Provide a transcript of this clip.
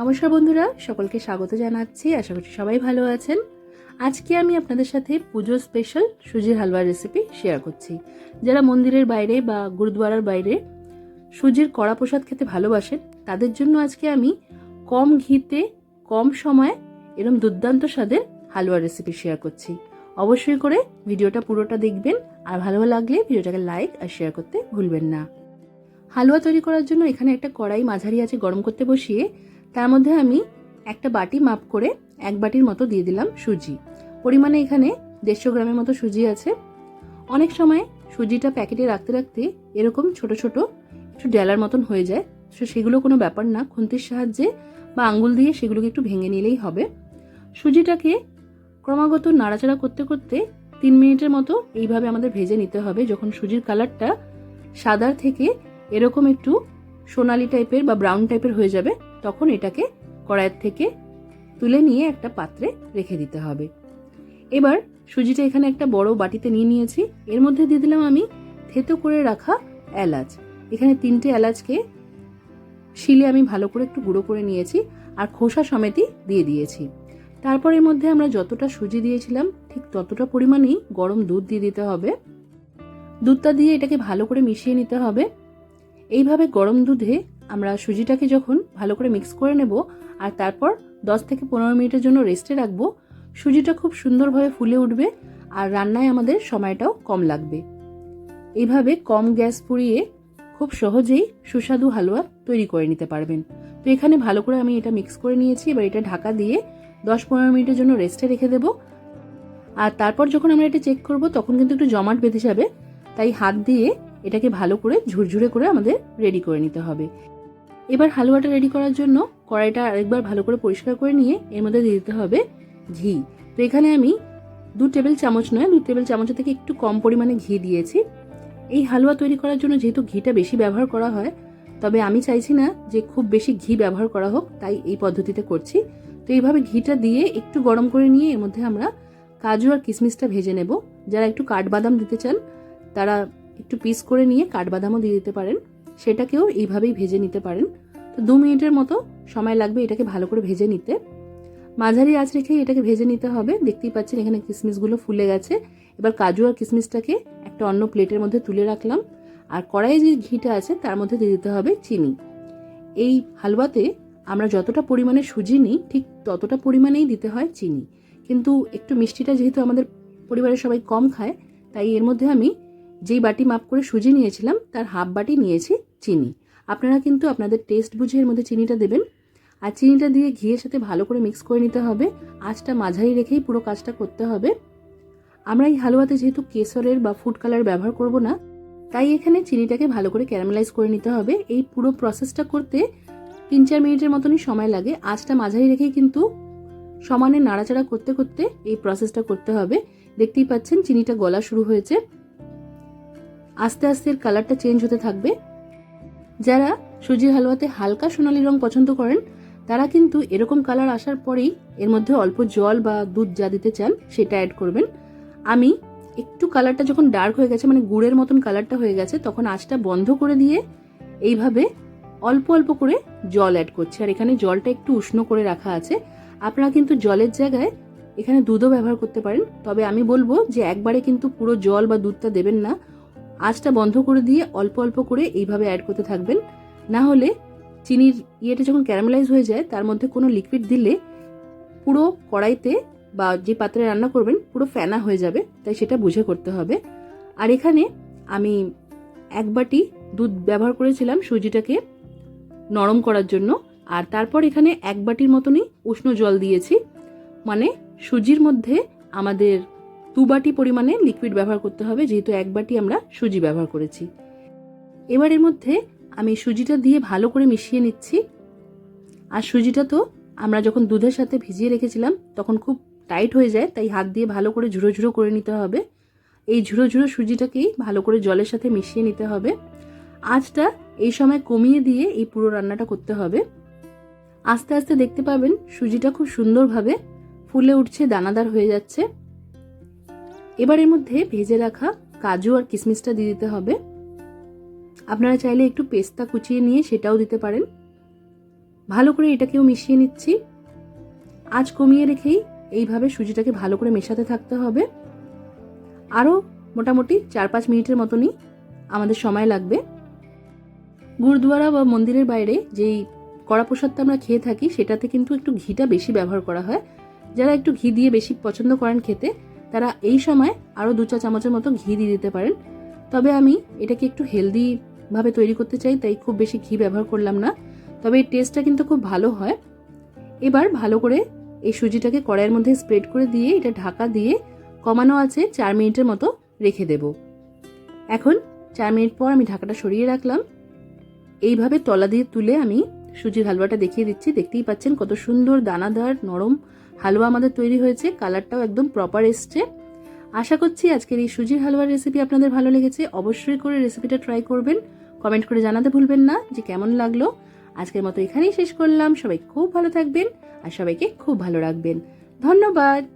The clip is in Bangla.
নমস্কার বন্ধুরা, সকলকে স্বাগত জানাচ্ছি। আশা করছি সবাই ভালো আছেন। আজকে আমি আপনাদের সাথে পুজো স্পেশাল সুজির হালুয়ার রেসিপি শেয়ার করছি। যারা মন্দিরের বাইরে বা গুরুদুয়ারার বাইরে সুজির কড়া প্রসাদ খেতে ভালোবাসেন, তাদের জন্য আজকে আমি কম ঘিতে, কম সময়ে এরম দুর্দান্ত স্বাদের হালুয়ার রেসিপি শেয়ার করছি। অবশ্যই করে ভিডিওটা পুরোটা দেখবেন, আর ভালো লাগলে ভিডিওটাকে লাইক আর শেয়ার করতে ভুলবেন না। হালুয়া তৈরি করার জন্য এখানে একটা কড়াই মাঝারি আছে গরম করতে বসিয়ে তার মধ্যে আমি একটা বাটি মাপ করে এক বাটির মতো দিয়ে দিলাম সুজি। পরিমাণে এখানে দেড়শো গ্রামের মতো সুজি আছে। অনেক সময় সুজিটা প্যাকেটে রাখতে রাখতে এরকম ছোট ছোট একটু ডেলার মতন হয়ে যায়। তো সেগুলো কোনো ব্যাপার না, খুন্তির সাহায্যে বা আঙ্গুল দিয়ে সেগুলোকে একটু ভেঙে নিলেই হবে। সুজিটাকে ক্রমাগত নাড়াচাড়া করতে করতে তিন মিনিটের মতো এইভাবে আমাদের ভেজে নিতে হবে। যখন সুজির কালারটা সাদার থেকে এরকম একটু সোনালি টাইপের বা ব্রাউন টাইপের হয়ে যাবে, তখন এটাকে কড়াইয়ের থেকে তুলে নিয়ে একটা পাত্রে রেখে দিতে হবে। এবার সুজিটা এখানে একটা বড় বাটিতে নিয়ে নিয়েছি। এর মধ্যে দিয়ে দিলাম আমি থেতো করে রাখা এলাচ। এখানে তিনটে এলাচকে শিলে আমি ভালো করে একটু গুঁড়ো করে নিয়েছি আর খোসা সমেতই দিয়ে দিয়েছি। তারপর এর মধ্যে আমরা যতটা সুজি দিয়েছিলাম, ঠিক ততটা পরিমাণেই গরম দুধ দিয়ে দিতে হবে। দুধটা দিয়ে এটাকে ভালো করে মিশিয়ে নিতে হবে। এইভাবে গরম দুধে আমরা সুজিটাকে যখন ভালো করে মিক্স করে নেব আর তারপর দশ থেকে পনেরো মিনিটের জন্য রেস্টে রাখব, সুজিটা খুব সুন্দরভাবে ফুলে উঠবে আর রান্নায় আমাদের সময়টাও কম লাগবে। এইভাবে কম গ্যাস পুড়িয়ে খুব সহজেই সুস্বাদু হালুয়া তৈরি করে নিতে পারবেন। তো এখানে ভালো করে আমি এটা মিক্স করে নিয়েছি, এবার এটা ঢাকা দিয়ে দশ পনেরো মিনিটের জন্য রেস্টে রেখে দেবো। আর তারপর যখন আমরা এটা চেক করব, তখন কিন্তু একটু জমাট বেঁধে যাবে, তাই হাত দিয়ে এটাকে ভালো করে ঝুরঝুরে করে আমাদের রেডি করে নিতে হবে। এবার হালুয়াটা রেডি করার জন্য কড়াইটা আরেকবার ভালো করে পরিষ্কার করে নিয়ে এর মধ্যে দিয়ে দিতে হবে ঘি। তো এখানে আমি দু টেবিল চামচ নয়, দু টেবিল চামচের থেকে একটু কম পরিমাণে ঘি দিয়েছি। এই হালুয়া তৈরি করার জন্য যেহেতু ঘিটা বেশি ব্যবহার করা হয়, তবে আমি চাইছি না যে খুব বেশি ঘি ব্যবহার করা হোক, তাই এই পদ্ধতিতে করছি। তো এইভাবে ঘিটা দিয়ে একটু গরম করে নিয়ে এর মধ্যে আমরা কাজু আর কিশমিশটা ভেজে নেব। যারা একটু কাঠবাদাম দিতে চান, তারা একটু পিস করে নিয়ে কাঠবাদামও দিয়ে দিতে পারেন। সেটাকেও এইভাবেই ভেজে নিতে পারেন। তো দু মিনিটের মতো সময় লাগবে এটাকে ভালো করে ভেজে নিতে। মাঝারি আঁচ রেখে এটাকে ভেজে নিতে হবে। দেখতেই পাচ্ছেন এখানে কিশমিশগুলো ফুলে গেছে। এবার কাজু আর কিশমিশটাকে একটা অন্য প্লেটের মধ্যে তুলে রাখলাম। আর কড়াইয়ে যে ঘিটা আছে তার মধ্যে দিয়ে দিতে হবে চিনি। এই হালুয়াতে আমরা যতটা পরিমাণে সুজি নিই, ঠিক ততটা পরিমাণেই দিতে হয় চিনি। কিন্তু একটু মিষ্টিটা যেহেতু আমাদের পরিবারের সবাই কম খায়, তাই এর মধ্যে আমি যেই বাটি মাপ করে সুজি নিয়েছিলাম, তার হাফ বাটি নিয়েছি চিনি। আপনারা কিন্তু আপনাদের টেস্ট বুঝে এর মধ্যে চিনিটা দেবেন। আর চিনিটা দিয়ে ঘিয়ের সাথে ভালো করে মিক্স করে নিতে হবে। আঁচটা মাঝারি রেখেই পুরো কাজটা করতে হবে। আমরা এই হালুয়াতে যেহেতু কেশরের বা ফুড কালার ব্যবহার করব না, তাই এখানে চিনিটাকে ভালো করে ক্যারামেলাইজ করে নিতে হবে। এই পুরো প্রসেসটা করতে তিন চার মিনিটের মতনই সময় লাগে। আঁচটা মাঝারি রেখেই কিন্তু সমানে নাড়াচাড়া করতে করতে এই প্রসেসটা করতে হবে। দেখতেই পাচ্ছেন, চিনিটা গলা শুরু হয়েছে। আস্তে আস্তে এর কালারটা চেঞ্জ হতে থাকবে। যারা সুজির হালুয়াতে হালকা সোনালি রং পছন্দ করেন, তারা কিন্তু এরকম কালার আসার পরেই এর মধ্যে অল্প জল বা দুধ যা দিতে চান, সেটা অ্যাড করবেন। আমি একটু কালারটা যখন ডার্ক হয়ে গেছে মানে গুড়ের মতন কালারটা হয়ে গেছে, তখন আঁচটা বন্ধ করে দিয়ে এইভাবে অল্প অল্প করে জল অ্যাড করছি। আর এখানে জলটা একটু উষ্ণ করে রাখা আছে। আপনারা কিন্তু জলের জায়গায় এখানে দুধও ব্যবহার করতে পারেন। তবে আমি বলব যে একবারে কিন্তু পুরো জল বা দুধটা দেবেন না। আঁচটা বন্ধ করে দিয়ে অল্প অল্প করে এইভাবে অ্যাড করতে থাকবেন। না হলে চিনির ইয়েটা যখন ক্যারামেলাইজ হয়ে যায়, তার মধ্যে কোনো লিকুইড দিলে পুরো কড়াইতে বা যে পাত্রে রান্না করবেন, পুরো ফেনা হয়ে যাবে। তাই সেটা বুঝে করতে হবে। আর এখানে আমি এক বাটি দুধ ব্যবহার করেছিলাম সুজিটাকে নরম করার জন্য। আর তারপর এখানে এক বাটির মতনই উষ্ণ জল দিয়েছি। মানে সুজির মধ্যে আমাদের দু বাটি পরিমাণে লিকুইড ব্যবহার করতে হবে, যেহেতু এক বাটি আমরা সুজি ব্যবহার করেছি। এবার এর মধ্যে আমি সুজিটা দিয়ে ভালো করে মিশিয়ে নিচ্ছি। আর সুজিটা তো আমরা যখন দুধের সাথে ভিজিয়ে রেখেছিলাম, তখন খুব টাইট হয়ে যায়, তাই হাত দিয়ে ভালো করে ঝুড়ো ঝুড়ো করে নিতে হবে। এই ঝুড়ো ঝুড়ো সুজিটাকেই ভালো করে জলের সাথে মিশিয়ে নিতে হবে। আঁচটা এই সময় কমিয়ে দিয়ে এই পুরো রান্নাটা করতে হবে। আস্তে আস্তে দেখতে পাবেন সুজিটা খুব সুন্দরভাবে ফুলে উঠছে, দানাদার হয়ে যাচ্ছে। এবার এর মধ্যে ভেজে রাখা কাজু আর কিশমিশটা দিয়ে দিতে হবে। আপনারা চাইলে একটু পেস্তা কুচিয়ে নিয়ে সেটাও দিতে পারেন। ভালো করে এটাকেও মিশিয়ে নিচ্ছি। আজ কমিয়ে রেখেই এইভাবে সুজিটাকে ভালো করে মেশাতে থাকতে হবে। আরও মোটামুটি চার পাঁচ মিনিটের মতনই আমাদের সময় লাগবে। গুরুদুয়ারা বা মন্দিরের বাইরে যেই কড়া প্রসাদটা আমরা খেয়ে থাকি, সেটাতে কিন্তু একটু ঘিটা বেশি ব্যবহার করা হয়। যারা একটু ঘি দিয়ে বেশি পছন্দ করেন খেতে তারা এই সময় আরও দু চা চামচের মতো ঘি দিয়ে দিতে পারেন। তবে আমি এটাকে একটু হেলদি ভাবে তৈরি করতে চাই, তাই খুব বেশি ঘি ব্যবহার করলাম না। তবে এই টেস্টটা কিন্তু খুব ভালো হয়। এবার ভালো করে এই সুজিটাকে কড়াইয়ের মধ্যে স্প্রেড করে দিয়ে এটা ঢাকা দিয়ে কমানো আছে চার মিনিটের মতো রেখে দেব। এখন চার মিনিট পর আমি ঢাকাটা সরিয়ে রাখলাম। এইভাবে তলা দিয়ে তুলে আমি সুজির হালুয়াটা দেখিয়ে দিচ্ছি। দেখতেই পাচ্ছেন কত সুন্দর দানাদার, নরম হালুয়া আমাদের তৈরি হয়েছে। কালারটাও একদম প্রপার এসছে। আশা করছি আজকের এই সুজির হালুয়ার রেসিপি আপনাদের ভালো লেগেছে। অবশ্যই করে রেসিপিটা ট্রাই করবেন। কমেন্ট করে জানাতে ভুলবেন না যে কেমন লাগল। আজকের মতো এখানেই শেষ করলাম। সবাই খুব ভালো থাকবেন আর সবাইকে খুব ভালো রাখবেন। ধন্যবাদ।